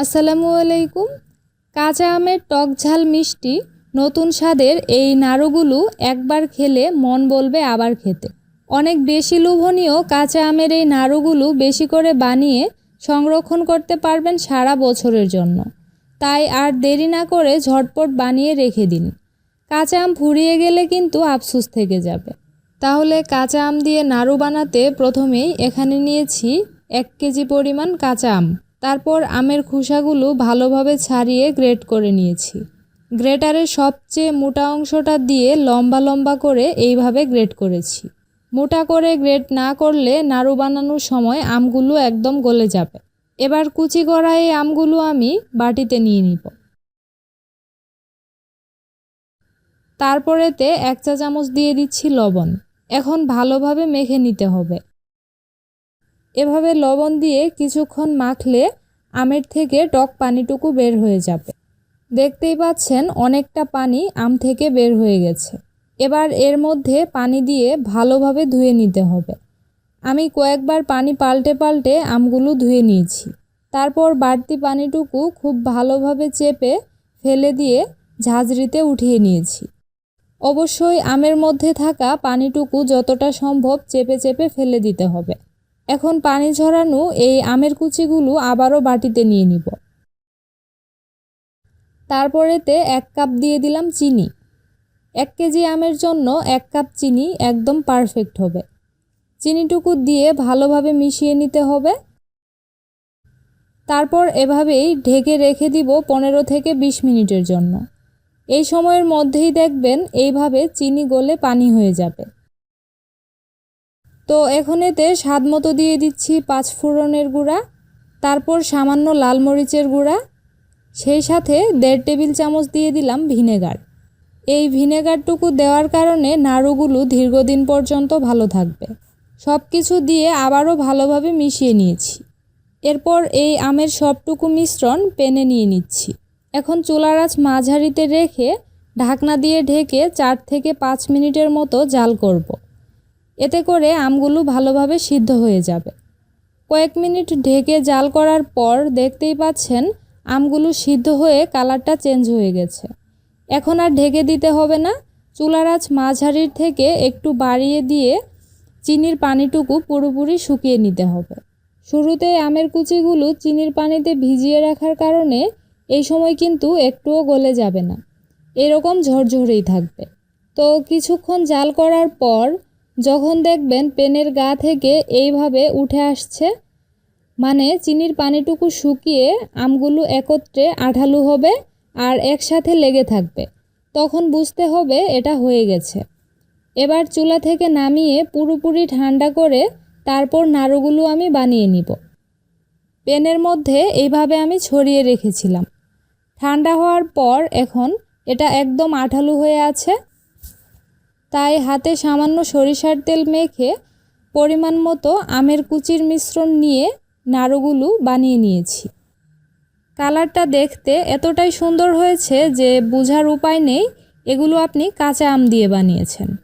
আসসালামু আলাইকুম। কাঁচা আমের টক ঝাল মিষ্টি, নতুন স্বাদের এই নাড়ুগুলো একবার খেলে মন বলবে আবার খেতে। অনেক বেশি লোভনীয় কাঁচা আমের এই নাড়ুগুলো বেশি করে বানিয়ে সংরক্ষণ করতে পারবেন সারা বছরের জন্য। তাই আর দেরি না করে ঝটপট বানিয়ে রেখে দিন। কাঁচা আম ফুরিয়ে গেলে কিন্তু আফসোস থেকে যাবে। তাহলে কাঁচা আম দিয়ে নাড়ু বানাতে প্রথমেই এখানে নিয়েছি এক কেজি পরিমাণ কাঁচা আম। তারপর আমের খোসাগুলো ভালোভাবে ছাড়িয়ে গ্রেট করে নিয়েছি। গ্রেটারের সবচেয়ে মোটা অংশটা দিয়ে লম্বা লম্বা করে এইভাবে গ্রেট করেছি। মোটা করে গ্রেট না করলে নাড়ু বানানোর সময় আমগুলো একদম গলে যাবে। এবার কুচি করা এই আমগুলো আমি বাটিতে নিয়ে নিব। তারপরেতে এক চা চামচ দিয়ে দিচ্ছি লবণ। এখন ভালোভাবে মেখে নিতে হবে। এভাবে লবণ দিয়ে কিছুক্ষণ মাখলে আমের থেকে টক পানিটুকু বের হয়ে যাবে। দেখতেই পাচ্ছেন অনেকটা পানি আম থেকে বের হয়ে গেছে। এবার এর মধ্যে পানি দিয়ে ভালোভাবে ধুয়ে নিতে হবে। আমি কয়েকবার পানি পাল্টে পাল্টে আমগুলো ধুয়ে নিয়েছি। তারপর বাড়তি পানিটুকু খুব ভালোভাবে চেপে ফেলে দিয়ে ঝাঁঝরিতে উঠিয়ে নিয়েছি। অবশ্যই আমের মধ্যে থাকা পানিটুকু যতটা সম্ভব চেপে চেপে ফেলে দিতে হবে। এখন পানি ঝরানো এই আমের কুচিগুলো আবারও বাটিতে নিয়ে নিব। তারপরেতে এক কাপ দিয়ে দিলাম চিনি। এক কেজি আমের জন্য এক কাপ চিনি একদম পারফেক্ট হবে। চিনিটুকু দিয়ে ভালোভাবে মিশিয়ে নিতে হবে। তারপর এভাবেই ঢেকে রেখে দিব পনেরো থেকে বিশ মিনিটের জন্য। এই সময়ের মধ্যেই দেখবেন এইভাবে চিনি গলে পানি হয়ে যাবে। তো এখন এতে স্বাদ মতো দিয়ে দিচ্ছি পাঁচ ফোড়নের গুঁড়া, তারপর সামান্য লাল মরিচের গুঁড়া, সেই সাথে দেড় টেবিল চামচ দিয়ে দিলাম ভিনেগার। এই ভিনেগারটুকু দেওয়ার কারণে নাড়ুগুলো দীর্ঘদিন পর্যন্ত ভালো থাকবে। সব কিছু দিয়ে আবারও ভালোভাবে মিশিয়ে নিয়েছি। এরপর এই আমের সবটুকু মিশ্রণ পেনে নিয়ে নিচ্ছি। এখন চুলার আঁচ মাঝারিতে রেখে ঢাকনা দিয়ে ঢেকে চার থেকে পাঁচ মিনিটের মতো জাল করব। এতে করে আমগুলো ভালোভাবে সিদ্ধ হয়ে যাবে। কয়েক মিনিট ঢেকে জাল করার পর দেখতেই পাচ্ছেন আমগুলো সিদ্ধ হয়ে কালারটা চেঞ্জ হয়ে গেছে। এখন আর ঢেকে দিতে হবে না। চুলার আঁচ মাঝারির থেকে একটু বাড়িয়ে দিয়ে চিনির পানিটুকু পুরোপুরি শুকিয়ে নিতে হবে। শুরুতে আমের কুচিগুলো চিনির পানিতে ভিজিয়ে রাখার কারণে এই সময় কিন্তু একটুও গলে যাবে না। এরকম ঝরঝরেই থাকবে। তো কিছুক্ষণ জাল করার পর যখন দেখবেন পেনের গা থেকে এইভাবে উঠে আসছে মানে চিনির পানিটুকু শুকিয়ে আমগুলো একত্রে আঠালু হবে আর একসাথে লেগে থাকবে, তখন বুঝতে হবে এটা হয়ে গেছে। এবার চুলা থেকে নামিয়ে পুরোপুরি ঠান্ডা করে তারপর নাড়ুগুলো আমি বানিয়ে নিব। পেনের মধ্যে এইভাবে আমি ছড়িয়ে রেখেছিলাম। ঠান্ডা হওয়ার পর এখন এটা একদম আঠালু হয়ে আছে। তাই হাতে সামান্য সরিষার তেল মেখে পরিমাণ মতো আমের কুচির মিশ্রণ নিয়ে নাড়ুগুলো বানিয়ে নিয়েছি। কালারটা দেখতে এতটাই সুন্দর হয়েছে যে বোঝার উপায় নেই, এগুলো আপনি কাঁচা আম দিয়ে বানিয়েছেন।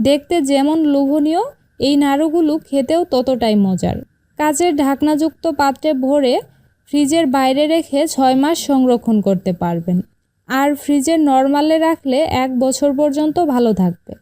দেখতে যেমন লোভনীয়, এই নাড়ুগুলো খেতেও ততটাই মজার। কাচের ঢাকনাযুক্ত পাত্রে ভরে ফ্রিজের বাইরে রেখে ছয় মাস সংরক্ষণ করতে পারবেন। আর ফ্রিজের নর্মালে রাখলে এক বছর পর্যন্ত ভালো থাকবে।